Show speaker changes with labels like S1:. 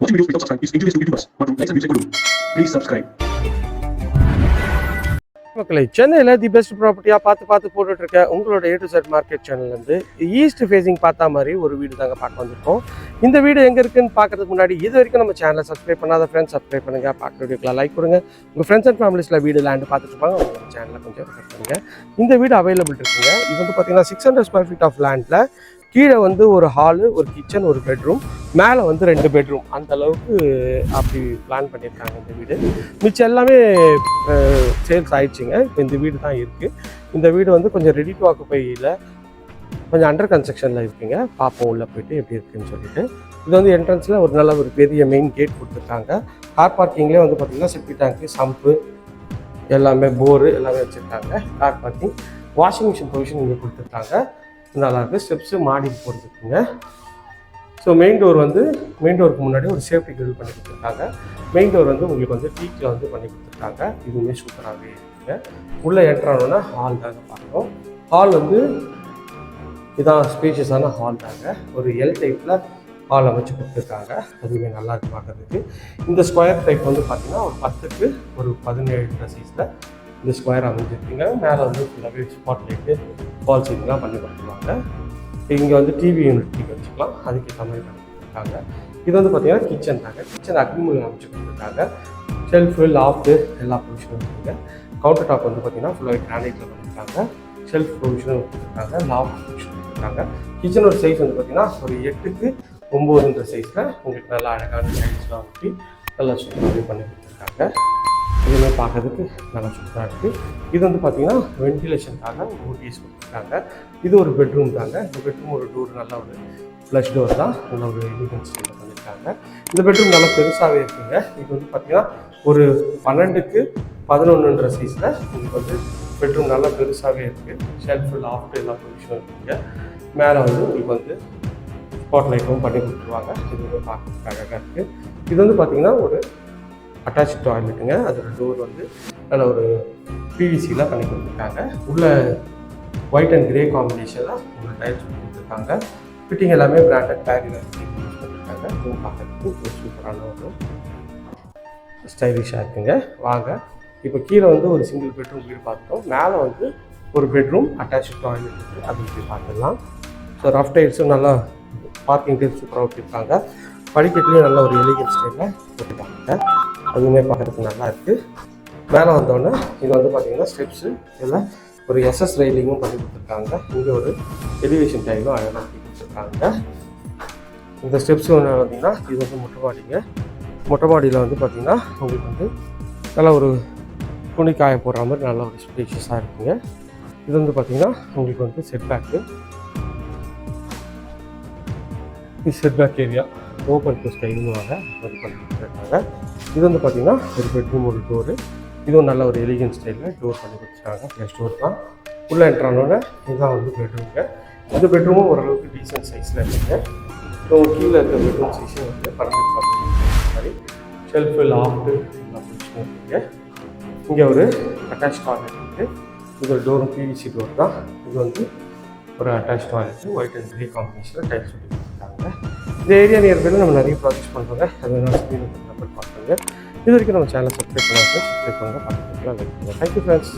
S1: Watching videos without subscribe. Is injurious to YouTubers மற்றும் likes and views கொடுக்கும். Please subscribe.
S2: மக்களை சென்னையில் the best ப்ராப்பர்ட்டியாக பார்த்து பார்த்து போட்டுட்ருக்க உங்களோட ஏ டு செட் மார்க்கெட் சேனல்லேருந்து ஈஸ்ட் ஃபேஸிங் பார்த்தா மாதிரி ஒரு வீடு தாங்க பார்க்க வந்திருக்கோம். இந்த வீடு எங்கே இருக்குன்னு பார்க்கறதுக்கு முன்னாடி இது வரைக்கும் நம்ம சேனலை சப்ஸ்கிரைப் பண்ணாத ஃப்ரெண்ட்ஸ் சப்ஸ்கிரைப் பண்ணுங்க. பார்க்குற வீடியோக்கெலாம் லைக் கொடுங்க. உங்கள் ஃப்ரெண்ட்ஸ் அண்ட் ஃபேமிலிஸில் வீடு லேண்டு பார்த்துட்டு இருப்பாங்க. உங்கள் சேனலில் கொஞ்சம் ரெஃபர் இந்த வீடு அவைலபிள் இருக்குங்க. இது வந்து பார்த்தீங்கன்னா six hundred square feet of லேண்டில் கீழே வந்து ஒரு ஹாலு ஒரு கிச்சன் ஒரு பெட்ரூம் மேலே வந்து ரெண்டு பெட்ரூம் அந்த அளவுக்கு அப்படி பிளான் பண்ணியிருக்காங்க இந்த வீடு. மிச்சம் எல்லாமே சேல்ஸ் ஆயிடுச்சுங்க. இப்போ இந்த வீடு தான் இருக்குது இந்த வீடு வந்து கொஞ்சம் ரெடி டு ஆக்குப்பையில் கொஞ்சம் அண்டர் கன்ஸ்ட்ரக்ஷனில் இருக்குங்க. பார்ப்போம் உள்ளே போயிட்டு எப்படி இருக்குன்னு சொல்லிட்டு. இது வந்து என்ட்ரன்ஸில் ஒரு நல்ல ஒரு பெரிய மெயின் கேட் கொடுத்துருக்காங்க. கார் பார்க்கிங்லேயே வந்து பார்த்திங்கன்னா செப்டி டேங்க்கு சம்பு எல்லாமே போரு எல்லாமே வச்சுருக்காங்க. Car parking washing machine provision இங்கே கொடுத்துருக்காங்க. நல்லாயிருக்கு ஸ்டெப்ஸு மாடிக்கு போகிறதுக்குங்க ஸோ மெயின் டோர் வந்து மெயின் டோருக்கு முன்னாடி ஒரு சேஃப்டி கிரில் பண்ணி கொடுத்துருக்காங்க. மெயின் டோர் வந்து உங்களுக்கு வந்து டீக்கில் வந்து பண்ணி கொடுத்துருக்காங்க. இதுவுமே சூப்பராகவே இருக்குங்க. உள்ளே என்ட்ரானோன்னா ஹால் தாங்க பார்க்குறோம் ஹால் வந்து இதான் ஸ்பேஷியஸான ஹால் தாங்க. ஒரு எல் டைப்பில் ஹால் அமைச்சு கொடுத்துருக்காங்க. அதுவுமே நல்லா இருக்கு பார்க்குறதுக்கு. இந்த ஸ்கொயர் டைப் வந்து பார்த்திங்கன்னா ஒரு பத்துக்கு ஒரு பதினேழு சைஸில் இந்த ஸ்கொயர் அமைஞ்சிருக்கீங்க மேலே வந்து ஃபுல்லாகவே ஸ்பாட் லைட்டு பால் சீலிங்லாம் பண்ணி கொடுத்துருவாங்க. இங்கே வந்து டிவி யூனிட் நீங்கள் வச்சுக்கலாம். அதுக்கேற்ற மாதிரி பண்ணி கொடுத்துருக்காங்க இது வந்து பார்த்தீங்கன்னா கிச்சன் தாங்க. கிச்சன் அக்னிமூலி அமைச்சு கொடுத்துருக்காங்க. ஷெல்ஃபு லாஃப்ட்டு எல்லா ப்ரொவிஷனும் இருக்குங்க கவுண்டர் டாப் வந்து பார்த்தீங்கன்னா ஃபுல்லாகவே கிரானைட்டில் பண்ணியிருக்காங்க ஷெல்ஃப் ப்ரொவிஷனும் கொடுத்துருக்காங்க லாஃப்ட் ப்ரொவிஷன் கொடுத்துருக்காங்க கிச்சனோட சைஸ் வந்து பார்த்தீங்கன்னா ஒரு எட்டுக்கு ஒம்போதுன்ற சைஸில் உங்களுக்கு நல்லா அழகான டைல்ஸ்லாம் ஊற்றி நல்லா சூப்பராகவே பண்ணி கொடுத்துருக்காங்க. இதுவுமே பார்க்கறதுக்கு நல்லா சூப்பராக இருக்குது இது வந்து பார்த்தீங்கன்னா வென்டிலேஷனுக்காக ஓடிஎஸ் கொடுத்துருக்காங்க. இது ஒரு பெட்ரூம் தாங்க. இந்த பெட்ரூம் ஒரு டோர் நல்ல ஒரு ஃப்ளஷ் டோர் தான். நல்ல ஒரு எலிகன்ஸ் பண்ணியிருக்காங்க இந்த பெட்ரூம் நல்லா பெருசாகவே இருக்குங்க. இது வந்து பார்த்தீங்கன்னா ஒரு பன்னெண்டுக்கு பதினொன்றுன்ற சைஸில் உங்களுக்கு வந்து பெட்ரூம் நல்லா பெருசாகவே இருக்குது ஷெல்ஃபு லாஃப்ட் எல்லா பொசிஷனும் இருக்குங்க. மேலே வந்து உங்களுக்கு வந்து ஸ்பாட் லைட்டும் பண்ணி கொடுத்துருவாங்க. இது வந்து பார்க்கறதுக்காக இருக்குது இது வந்து பார்த்தீங்கன்னா ஒரு அட்டாச் டாய்லெட்டுங்க அதோட டோர் வந்து நல்ல ஒரு பிவிசியில் பண்ணி கொடுத்துருக்காங்க உள்ள ஒயிட் அண்ட் கிரே காம்பினேஷனில் உள்ள டைல்ஸ் கொடுத்துருக்காங்க ஃபிட்டிங் எல்லாமே பிராண்டட் பேக்கில் பண்ணியிருக்காங்க பார்க்கறதுக்கு ஒரு சூப்பரான ஒரு ஸ்டைலிஷாக இருக்குங்க. வாங்க. இப்போ கீழே வந்து ஒரு சிங்கிள் பெட்ரூம் வீடு பார்த்தோம் மேலே வந்து ஒரு பெட்ரூம் அட்டாச் டாய்லெட் இருக்குது அது இப்படி பார்த்துடலாம். ஸோ ரஃப் டைல்ஸும் நல்லா பார்க்கிங் டைல்ஸ் சூப்பராக வச்சுருக்காங்க படிக்கட்டுலேயும் நல்ல ஒரு எலிகன் ஸ்டைலில் போட்டுருக்காங்க அதுவுமே பார்க்குறதுக்கு நல்லா இருக்குது மேலே வந்தோடனே இது வந்து பார்த்தீங்கன்னா ஸ்டெப்ஸு இதில் ஒரு எஸ்எஸ் ரெயிலிங்கும் பண்ணி கொடுத்துருக்காங்க. இங்கே ஒரு எலிவேஷன் டைலும் அழகாக பண்ணி கொடுத்துருக்காங்க. இந்த ஸ்டெப்ஸ் ஒன்று பார்த்தீங்கன்னா இது வந்து மொட்டை மாடிங்க மொட்டை மாடியில் வந்து பார்த்தீங்கன்னா உங்களுக்கு வந்து நல்லா ஒரு துணி காய போடுற மாதிரி நல்ல ஒரு ஸ்பேஷியஸாக இருக்குங்க. இது வந்து பார்த்திங்கன்னா உங்களுக்கு வந்து செட் பேக்கு இது set back area open to ஸ்டைலுவாங்க அது பண்ணி கொடுத்துருக்காங்க இது வந்து பார்த்தீங்கன்னா ஒரு பெட்ரூம் ஒரு டோரு இதுவும் நல்ல ஒரு எலிகன் ஸ்டைலில் டோர் பண்ணி கொடுத்துருக்காங்க ப்ளஸ் டோர் தான். உள்ளே என்ட்ரானோட இதுதான் வந்து பெட்ரூமுங்க இந்த பெட்ரூமும் ஓரளவுக்கு டீசென்ட் சைஸில் இருக்குங்க. ஸோ கீழே இருக்க பெட்ரூம் சைஸும் வந்து பர்மனெண்ட் பார்த்து மாதிரி ஷெல்ஃபு லாஃப்ட்டு எல்லாம் இருக்குங்க. இங்கே ஒரு அட்டாச் டாய்லெட் இருக்குது இது ஒரு டோரும் பிவிசி டோர் தான். இது வந்து ஒரு attach toilet white and grey காம்பினேஷனில் டைல்ஸ் ஒட்டி கொடுத்துருக்காங்க இந்த ஏரியா நியர்பையில் நம்ம நிறைய ப்ராஜெக்ட் பண்ணுறோங்க அதனால் நான் ஸ்க்ரீன் நம்பர் பண்ணுங்கள் இது வரைக்கும் நம்ம சேனல் சப்ஸ்கிரைப் பண்ணாங்க சப்ஸ்கிரைப் பண்ணுங்கள் பார்த்துக்கலாம் தேங்க்யூ ஃப்ரெண்ட்ஸ்